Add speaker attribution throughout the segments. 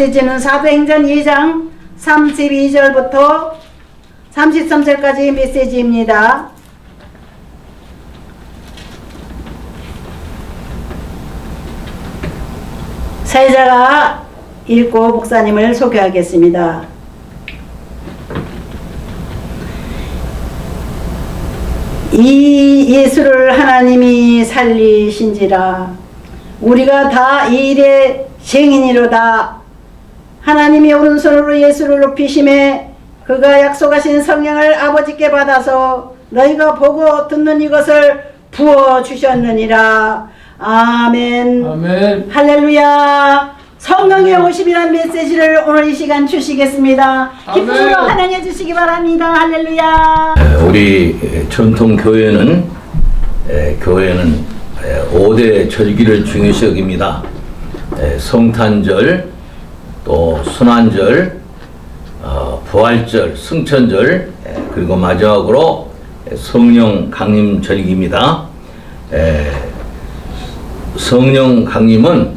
Speaker 1: 메시지는 사도행전 2장 32절부터 33절까지 메시지입니다. 사회자가 읽고 목사님을 소개하겠습니다. 이 예수를 하나님이 살리신지라 우리가 다 이 일의 증인이로다 하나님이 오른손으로 예수를 높이심에 그가 약속하신 성령을 아버지께 받아서 너희가 보고 듣는 이것을 부어 주셨느니라. 아멘.
Speaker 2: 아멘.
Speaker 1: 할렐루야. 성령의 오심이란 메시지를 오늘 이 시간 주시겠습니다. 기쁨으로. 환영해 주시기 바랍니다. 할렐루야.
Speaker 3: 우리 전통 교회는 에, 교회는 에, 5대 절기를 중요시 여깁니다. 에, 성탄절, 또 순환절, 어, 부활절, 승천절, 에, 그리고 마지막으로 성령 강림 절기입니다. 에, 성령 강림은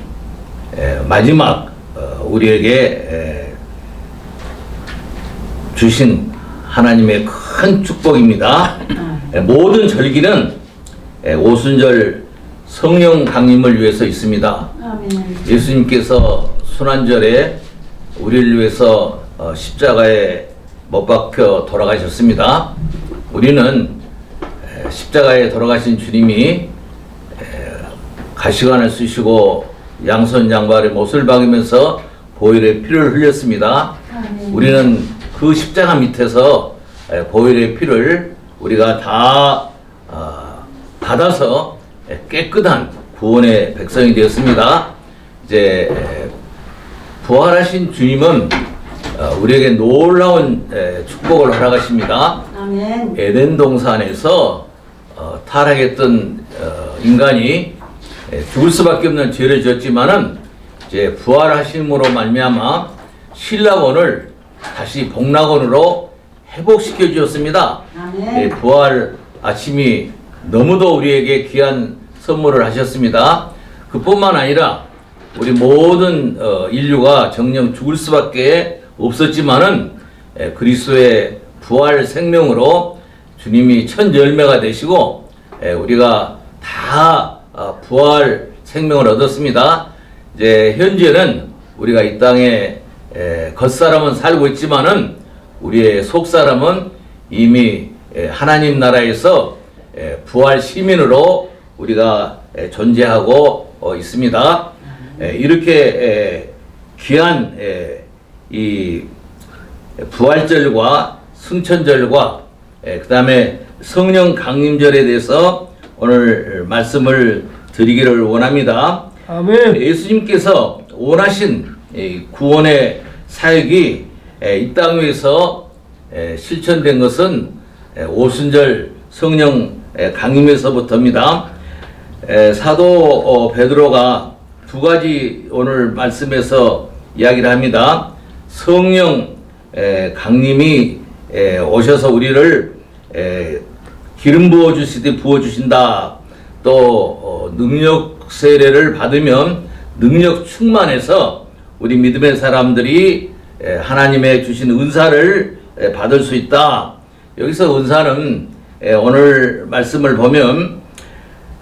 Speaker 3: 에, 마지막 어, 우리에게 에, 주신 하나님의 큰 축복입니다. 에, 모든 절기는 에, 오순절 성령 강림을 위해서 있습니다.
Speaker 1: 아멘
Speaker 3: 예수님께서 순환절에 우리를 위해서 어, 십자가에 못 박혀 돌아가셨습니다. 우리는 에, 십자가에 돌아가신 주님이 에, 가시관을 쓰시고 양손 양발에 못을 박으면서 보혈의 피를 흘렸습니다. 우리는 그 십자가 밑에서 에, 보혈의 피를 우리가 다 어, 받아서 에, 깨끗한 구원의 백성이 되었습니다. 이제 에, 부활하신 주님은 어, 우리에게 놀라운 에, 축복을 허락하십니다.
Speaker 1: 아멘
Speaker 3: 에덴 동산에서 어, 타락했던 어, 인간이 에, 죽을 수밖에 없는 죄를 지었지만은 이제 부활하심으로 말미암아 신라원을 다시 복락원으로 회복시켜 주셨습니다.
Speaker 1: 아멘.
Speaker 3: 예, 부활 아침이 너무도 우리에게 귀한 선물을 하셨습니다. 그뿐만 아니라 우리 모든 어, 인류가 정령 죽을 수밖에 없었지만은 에, 그리스도의 부활 생명으로 주님이 첫 열매가 되시고 에, 우리가 다 어, 부활 생명을 얻었습니다. 이제 현재는 우리가 이 땅에 에, 겉사람은 살고 있지만은 우리의 속사람은 이미 에, 하나님 나라에서 에, 부활 시민으로 우리가 에, 존재하고 어, 있습니다. 에, 이렇게 에, 귀한 에, 이 부활절과 승천절과 그 다음에 성령 강림절에 대해서 오늘 말씀을 드리기를 원합니다.
Speaker 2: 아멘.
Speaker 3: 예수님께서 원하신 이 구원의 사역이 이 땅 위에서 에, 실천된 것은 에, 오순절 성령 에, 강림에서부터입니다. 에, 사도 어, 베드로가 두 가지 오늘 말씀에서 이야기를 합니다. 성령 에, 강림이 에, 오셔서 우리를 에, 기름 부어 주시되 부어 주신다. 또 어, 능력 세례를 받으면 능력 충만해서 우리 믿음의 사람들이 에, 하나님의 주신 은사를 에, 받을 수 있다. 여기서 은사는 에, 오늘 말씀을 보면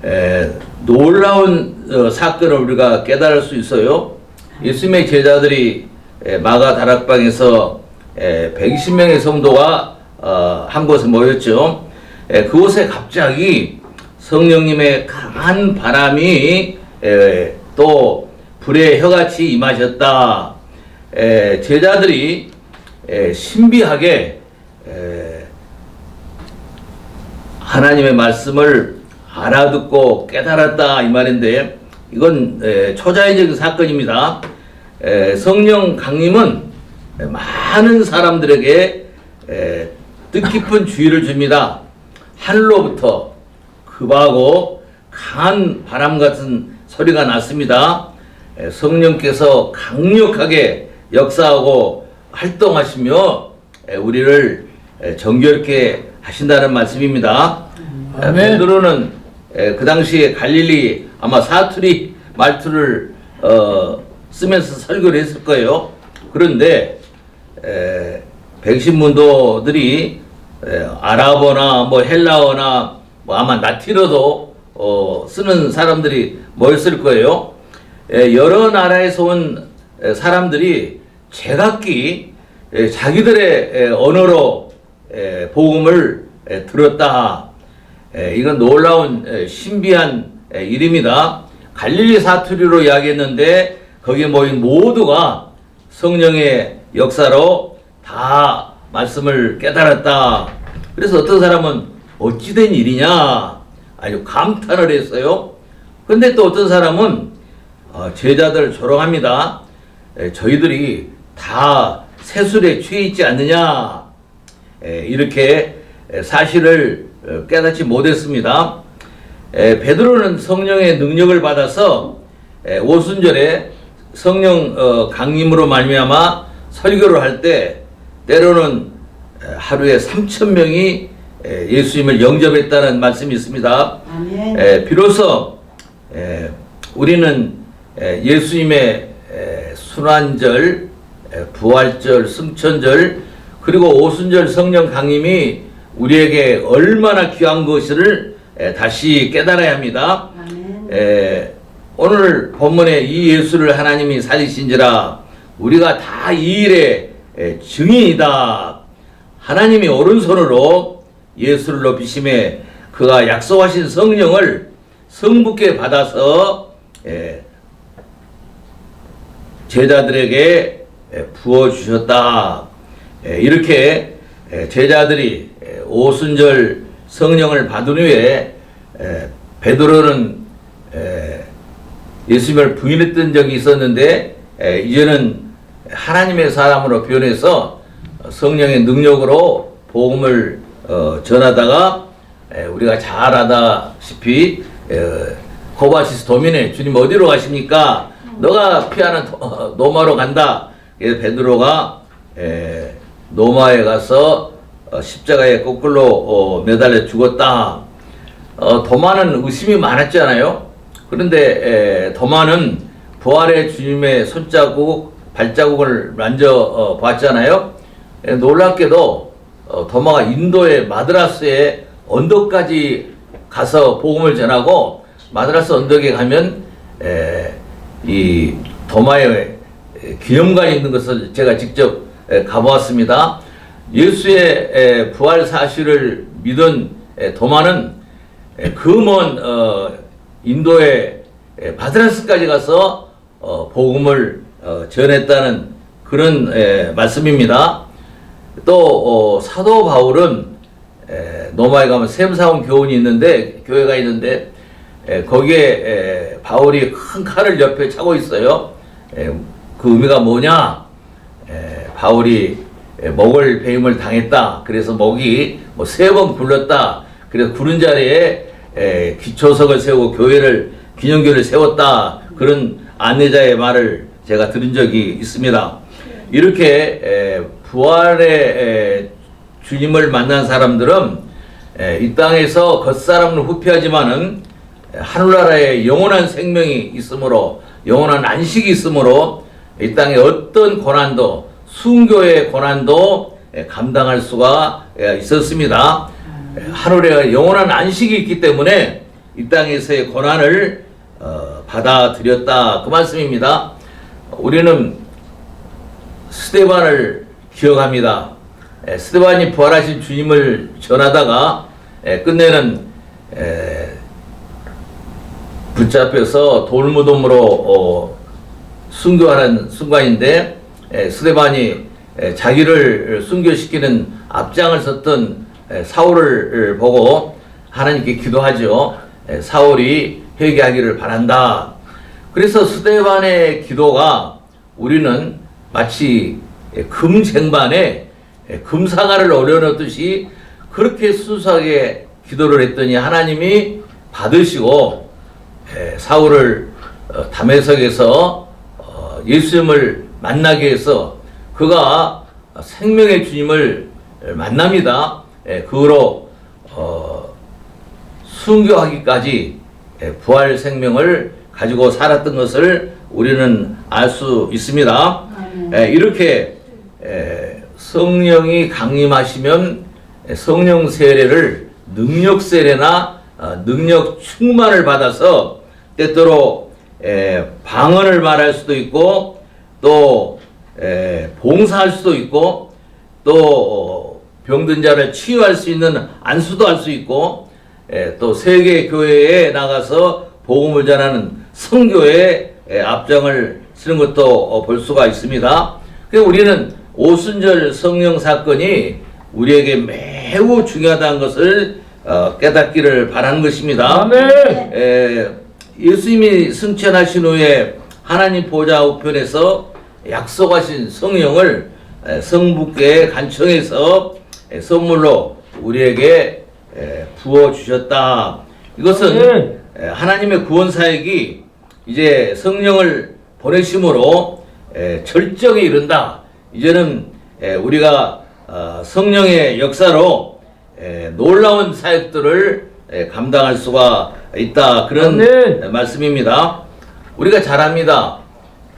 Speaker 3: 에, 놀라운 어, 사건을 우리가 깨달을 수 있어요. 예수님의 제자들이 에, 마가 다락방에서 에, 120명의 성도가 어, 한 곳에 모였죠. 에, 그곳에 갑자기 성령님의 강한 바람이 에, 또 불의 혀같이 임하셨다. 에, 제자들이 에, 신비하게 에, 하나님의 말씀을 알아듣고 깨달았다 이 말인데 이건 에, 초자연적인 사건입니다. 에, 성령 강림은 많은 사람들에게 에, 뜻깊은 주의를 줍니다. 하늘로부터 급하고 강한 바람 같은 소리가 났습니다. 에, 성령께서 강력하게 역사하고 활동하시며 에, 우리를 에, 정결케 하신다는 말씀입니다. 베드로는 에, 그 당시에 갈릴리 아마 사투리 말투를 어, 쓰면서 설교를 했을 거예요. 그런데 에, 백신문도들이 에, 아랍어나 뭐 헬라어나 뭐 아마 라틴어도 어, 쓰는 사람들이 모였을 거예요. 에, 여러 나라에서 온 에, 사람들이 제각기 에, 자기들의 에, 언어로 에, 복음을 에, 들었다. 에, 이건 놀라운 에, 신비한 에, 일입니다. 갈릴리 사투리로 이야기했는데 거기에 모인 모두가 성령의 역사로 다 말씀을 깨달았다. 그래서 어떤 사람은 어찌된 일이냐 아주 감탄을 했어요. 근데 또 어떤 사람은 어, 제자들 조롱합니다. 에, 저희들이 다 세술에 취해 있지 않느냐 에, 이렇게 에, 사실을 어, 깨닫지 못했습니다. 에, 베드로는 성령의 능력을 받아서 에, 오순절에 성령 어, 강림으로 말미암아 설교를 할 때 때로는 에, 하루에 3천 명이 에, 예수님을 영접했다는 말씀이 있습니다. 비로소 에, 우리는 에, 예수님의 에, 순환절, 에, 부활절, 승천절 그리고 오순절 성령 강림이 우리에게 얼마나 귀한 것을 에, 다시 깨달아야 합니다. 에, 오늘 본문에 이 예수를 하나님이 살리신지라 우리가 다 이 일의 에, 증인이다. 하나님이 오른손으로 예수를 높이심에 그가 약속하신 성령을 성부께 받아서 에, 제자들에게 에, 부어 주셨다. 에, 이렇게 에, 제자들이 에, 오순절 성령을 받은 후에 에, 베드로는 에, 예수님을 부인했던 적이 있었는데 에, 이제는 하나님의 사람으로 변해서 성령의 능력으로 복음을 어, 전하다가 에, 우리가 잘 알다시피 에, 코바시스 도민에 주님 어디로 가십니까? 너가 피하는 도- 어, 노마로 간다. 그래서 베드로가 에, 노마에 가서 어, 십자가에 거꾸로 어, 매달려 죽었다. 어, 도마는 의심이 많았잖아요. 그런데 에, 도마는 부활의 주님의 손자국, 발자국을 만져 어, 봤잖아요. 에, 놀랍게도 어, 도마가 인도의 마드라스의 언덕까지 가서 복음을 전하고 마드라스 언덕에 가면 에, 이 도마의 에, 기념관이 있는 것을 제가 직접 에, 가보았습니다. 예수의 에, 부활 사실을 믿은 에, 도마는 그먼 어, 인도의 에, 바드라스까지 가서 어, 복음을 어, 전했다는 그런 에, 말씀입니다. 또 어, 사도 바울은 에, 노마에 가면 샘사원 교훈이 있는데 교회가 있는데 에, 거기에 에, 바울이 큰 칼을 옆에 차고 있어요. 에, 그 의미가 뭐냐? 에, 바울이 에, 먹을 배임을 당했다. 그래서 먹이 뭐 세 번 굴렀다. 그래서 구른 자리에 에, 기초석을 세우고 교회를 기념교를 세웠다. 그런 안내자의 말을 제가 들은 적이 있습니다. 이렇게 에, 부활의 에, 주님을 만난 사람들은 에, 이 땅에서 겉사람을 후피하지만은 하늘나라에 영원한 생명이 있으므로 영원한 안식이 있으므로 이 땅에 어떤 고난도 순교의 고난도 에, 감당할 수가 에, 있었습니다. 에, 하늘에 영원한 안식이 있기 때문에 이 땅에서의 고난을 어, 받아들였다 그 말씀입니다. 우리는 스테반을 기억합니다. 에, 스테반이 부활하신 주님을 전하다가 에, 끝내는 에, 붙잡혀서 돌무덤으로 어, 순교하는 순간인데 에, 스테반이 에, 자기를 순교시키는 앞장을 섰던 에, 사울을 보고 하나님께 기도하죠. 에, 사울이 회개하기를 바란다. 그래서 스테반의 기도가 우리는 마치 금쟁반에 금사과를 올려놓듯이 그렇게 순수하게 기도를 했더니 하나님이 받으시고 에, 사울을 어, 담에석에서 어, 예수님을 만나게 해서 그가 생명의 주님을 만납니다. 에, 그 후로 어, 순교하기까지 에, 부활 생명을 가지고 살았던 것을 우리는 알 수 있습니다. 에, 이렇게 에, 성령이 강림하시면 에, 성령 세례를 능력 세례나 어, 능력 충만을 받아서 때때로 에, 방언을 말할 수도 있고 또 에, 봉사할 수도 있고 또 어, 병든 자를 치유할 수 있는 안수도 할 수 있고 에, 또 세계 교회에 나가서 복음을 전하는 성교의 에, 앞장을 쓰는 것도 어, 볼 수가 있습니다. 그래서 우리는 오순절 성령 사건이 우리에게 매우 중요하다는 것을 어, 깨닫기를 바라는 것입니다.
Speaker 2: 아멘.
Speaker 3: 에, 예수님이 승천하신 후에 하나님 보좌 우편에서 약속하신 성령을 에, 성부께 간청해서 에, 선물로 우리에게 에, 부어 주셨다. 이것은 하나님의 구원 사역이 이제 성령을 보내심으로 에, 절정에 이른다. 이제는 에, 우리가 어, 성령의 역사로 에, 놀라운 사역들을 에, 감당할 수가 있다. 그런
Speaker 2: 아멘.
Speaker 3: 에, 말씀입니다. 우리가 잘 압니다.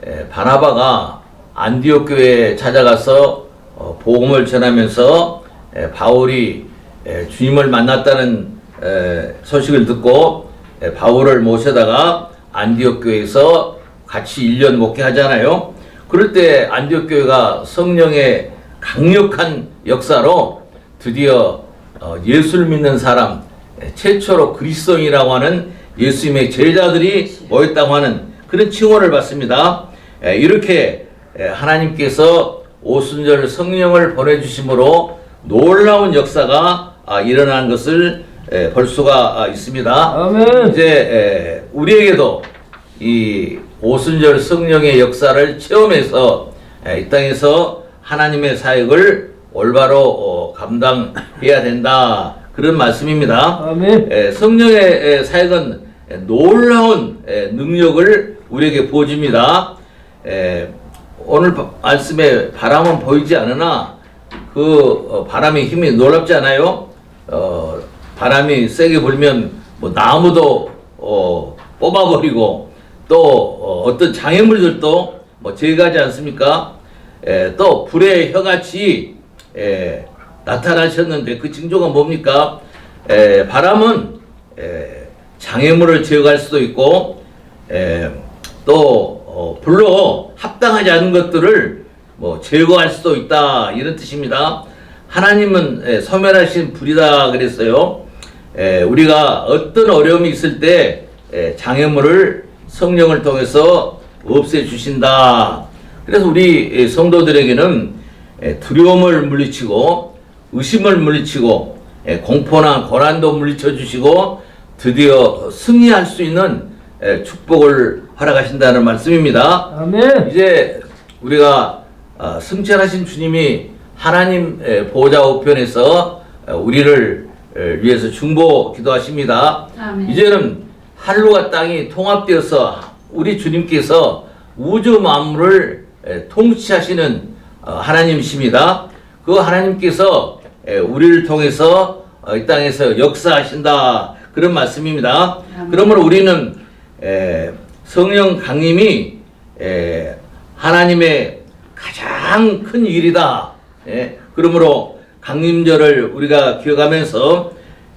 Speaker 3: 에, 바나바가 안디옥 교회에 찾아가서 어, 복음을 전하면서 에, 바울이 에, 주님을 만났다는 에, 소식을 듣고 에, 바울을 모셔다가 안디옥 교회에서 같이 1년 목회하잖아요. 그럴 때 안디옥 교회가 성령의 강력한 역사로 드디어 어, 예수를 믿는 사람 에, 최초로 그리스도인이라고 하는 예수님의 제자들이 모였다고 하는 그런 칭호를 받습니다. 에, 이렇게 에, 하나님께서 오순절 성령을 보내주심으로 놀라운 역사가 아, 일어난 것을 에, 볼 수가 아, 있습니다.
Speaker 2: 아멘.
Speaker 3: 이제 에, 우리에게도 이 오순절 성령의 역사를 체험해서 에, 이 땅에서 하나님의 사역을 올바로 어, 감당해야 된다 그런 말씀입니다.
Speaker 2: 아멘.
Speaker 3: 에, 성령의 에, 사역은 에, 놀라운 에, 능력을 우리에게 부어줍니다. 에, 오늘 바- 말씀에 바람은 보이지 않으나 그 어, 바람의 힘이 놀랍지 않아요? 어, 바람이 세게 불면 뭐 나무도 어, 뽑아버리고 또 어, 떤 장애물들도 뭐 제거하지 않습니까? 에, 또 불의 혀같이 에, 나타나셨는데 그 징조가 뭡니까? 에, 바람은 에, 장애물을 제거할 수도 있고 에, 또 어, 불로 합당하지 않은 것들을 뭐 제거할 수도 있다 이런 뜻입니다. 하나님은 에, 소멸하신 불이다 그랬어요. 에, 우리가 어떤 어려움이 있을 때 에, 장애물을 성령을 통해서 없애 주신다. 그래서 우리 에, 성도들에게는 에, 두려움을 물리치고 의심을 물리치고 에, 공포나 고난도 물리쳐 주시고 드디어 승리할 수 있는 에, 축복을 허락하신다는 말씀입니다.
Speaker 2: 아멘.
Speaker 3: 이제 우리가 어, 승천하신 주님이 하나님 에, 보호자 우편에서 어, 우리를 에, 위해서 중보 기도하십니다.
Speaker 1: 아멘.
Speaker 3: 이제는 하늘과 땅이 통합되어서 우리 주님께서 우주 만물을 에, 통치하시는 어, 하나님이십니다. 그 하나님께서 에, 우리를 통해서 어, 이 땅에서 역사하신다 그런 말씀입니다.
Speaker 1: 아멘.
Speaker 3: 그러므로 우리는 에, 성령 강림이 에, 하나님의 가장 큰 일이다. 예, 그러므로 강림절을 우리가 기억하면서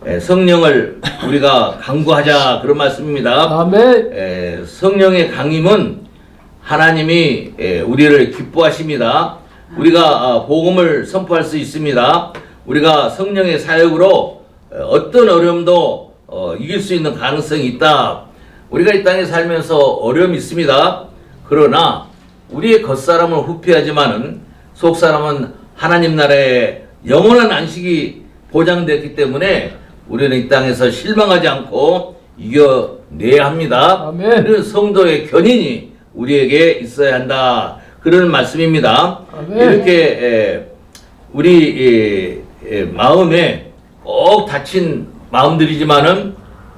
Speaker 3: 에, 성령을 우리가 강구하자 그런 말씀입니다.
Speaker 2: 아멘.
Speaker 3: 에, 성령의 강림은 하나님이 에, 우리를 기뻐하십니다. 우리가 아, 복음을 선포할 수 있습니다. 우리가 성령의 사역으로 어, 어떤 어려움도 어, 이길 수 있는 가능성이 있다. 우리가 이 땅에 살면서 어려움이 있습니다. 그러나 우리의 겉사람은 후피하지만은 속사람은 하나님 나라의 영원한 안식이 보장되었기 때문에 우리는 이 땅에서 실망하지 않고 이겨내야 합니다.
Speaker 2: 아멘.
Speaker 3: 그런 성도의 견인이 우리에게 있어야 한다. 그런 말씀입니다.
Speaker 2: 아멘.
Speaker 3: 이렇게 에, 우리 마음에 꼭 다친 마음들이지만은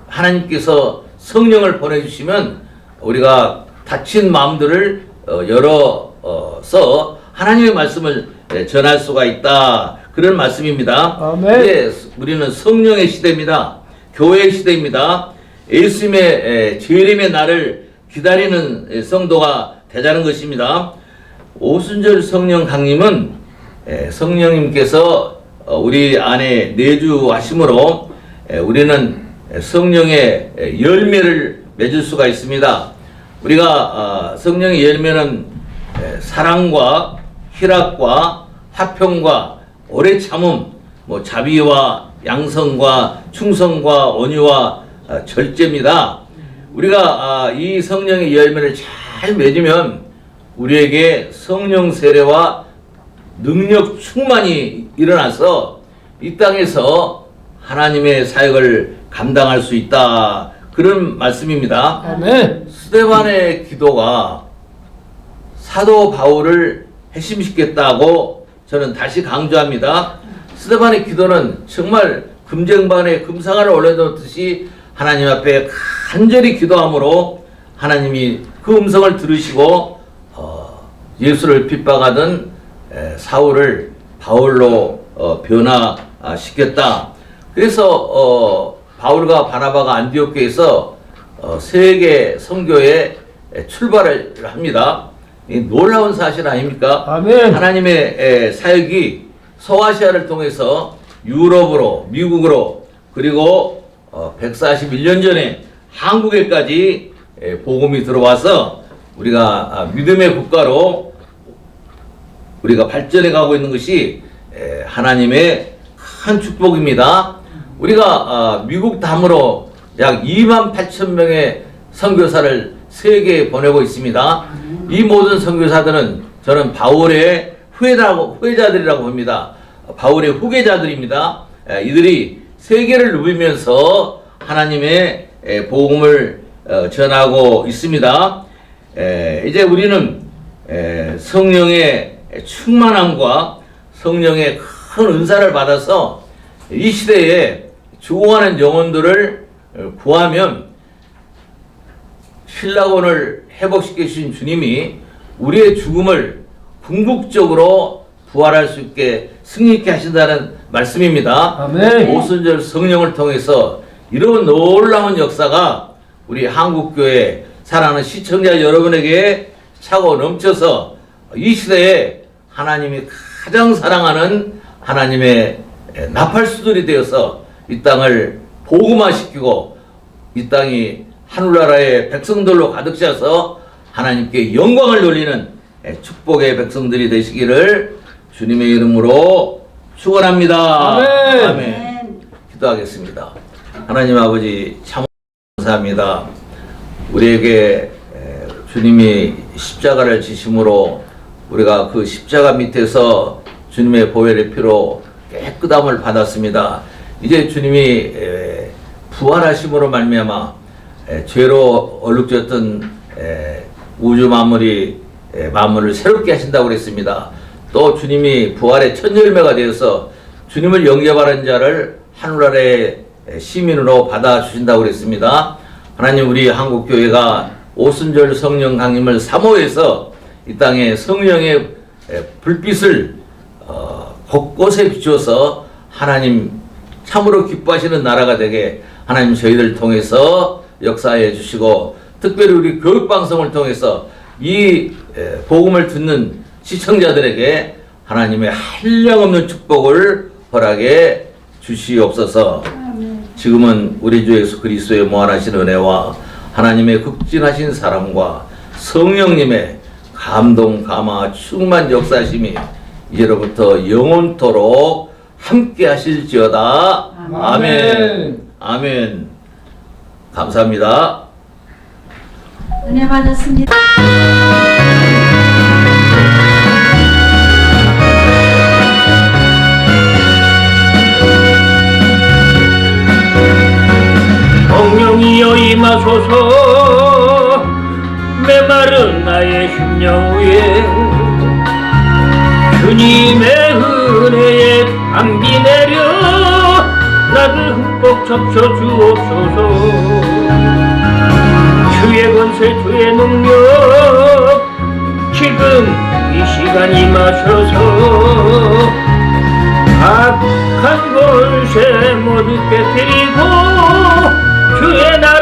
Speaker 3: 하나님께서 성령을 보내주시면 우리가 다친 마음들을 어, 열어서 하나님의 말씀을 에, 전할 수가 있다. 그런 말씀입니다.
Speaker 2: 아멘.
Speaker 3: 이제 우리는 성령의 시대입니다. 교회의 시대입니다. 예수님의 에, 재림의 날을 기다리는 성도가 되자는 것입니다. 오순절 성령 강림은 에, 성령님께서 어, 우리 안에 내주하심으로 에, 우리는 성령의 에, 열매를 맺을 수가 있습니다. 우리가 어, 성령의 열매는 에, 사랑과 희락과 화평과 오래 참음, 뭐 자비와 양성과 충성과 온유와 어, 절제입니다. 우리가 아, 이 성령의 열매를 잘 맺으면 우리에게 성령 세례와 능력 충만이 일어나서 이 땅에서 하나님의 사역을 감당할 수 있다. 그런 말씀입니다.
Speaker 2: 아멘.
Speaker 3: 스테반의 기도가 사도 바울을 핵심시켰다고 저는 다시 강조합니다. 스테반의 기도는 정말 금쟁반에 금상을 올려놓듯이 하나님 앞에 간절히 기도함으로 하나님이 그 음성을 들으시고 어, 예수를 핍박하던 에, 사울을 바울로 어, 변화시켰다. 그래서 어, 바울과 바나바가 안디옥교에서 어, 세계 선교에 출발을 합니다. 이 놀라운 사실 아닙니까?
Speaker 2: 아멘.
Speaker 3: 하나님의 에, 사역이 서아시아를 통해서 유럽으로, 미국으로, 그리고 어, 141년 전에 한국에까지 에, 복음이 들어와서 우리가 아, 믿음의 국가로 우리가 발전해 가고 있는 것이 에, 하나님의 큰 축복입니다. 우리가 아, 미국 담으로 약 2만 8천 명의 선교사를 세계에 보내고 있습니다. 이 모든 선교사들은 저는 바울의 후예라고 후예자들이라고 봅니다. 바울의 후계자들입니다. 에, 이들이 세계를 누비면서 하나님의 에, 복음을 어, 전하고 있습니다. 에, 이제 우리는 에, 성령의 충만함과 성령의 큰 은사를 받아서 이 시대에 죽어가는 영혼들을 어, 구하면 신라곤을 회복시켜 주신 주님이 우리의 죽음을 궁극적으로 부활할 수 있게 승리케 하신다는 말씀입니다.
Speaker 2: 아멘.
Speaker 3: 오순절 성령을 통해서 이런 놀라운 역사가 우리 한국교회 사랑하는 시청자 여러분에게 차고 넘쳐서 이 시대에 하나님이 가장 사랑하는 하나님의 나팔수들이 되어서 이 땅을 복음화시키고 이 땅이 하늘나라의 백성들로 가득 차서 하나님께 영광을 돌리는 축복의 백성들이 되시기를 주님의 이름으로 축원합니다.
Speaker 2: 아멘.
Speaker 1: 아멘.
Speaker 3: 기도하겠습니다. 하나님 아버지 참 감사합니다. 우리에게 에, 주님이 십자가를 지심으로 우리가 그 십자가 밑에서 주님의 보혈의 피로 깨끗함을 받았습니다. 이제 주님이 에, 부활하심으로 말미암아 에, 죄로 얼룩졌던 에, 우주 만물이 에, 만물을 새롭게 하신다고 그랬습니다. 또 주님이 부활의 첫 열매가 되어서 주님을 영접하는 자를 하늘나라의 시민으로 받아 주신다고 그랬습니다. 하나님 우리 한국 교회가 오순절 성령 강림을 사모해서 이 땅에 성령의 에, 불빛을 어, 곳곳에 비추어서 하나님 참으로 기뻐하시는 나라가 되게 하나님 저희들 통해서 역사해 주시고 특별히 우리 교육 방송을 통해서 이 에, 복음을 듣는 시청자들에게 하나님의 한량없는 축복을 허락해 주시옵소서. 지금은 우리 주 예수 그리스도의 무한하신 은혜와 하나님의 극진하신 사랑과 성령님의 감동 감화 충만 역사심이 이제로부터 영원토록 함께 하실지어다. 아멘. 아멘. 감사합니다.
Speaker 1: 은혜 받았습니다.
Speaker 2: 성령이여 임하소서 메마른 나의 심령 위에 주님의 은혜에 담비 내려 나를 흠뻑 적셔 주옵소서. 주의 권세 주의 능력 지금 이 시간 임하셔서 악한 것에 모두 깨뜨리고 주의 나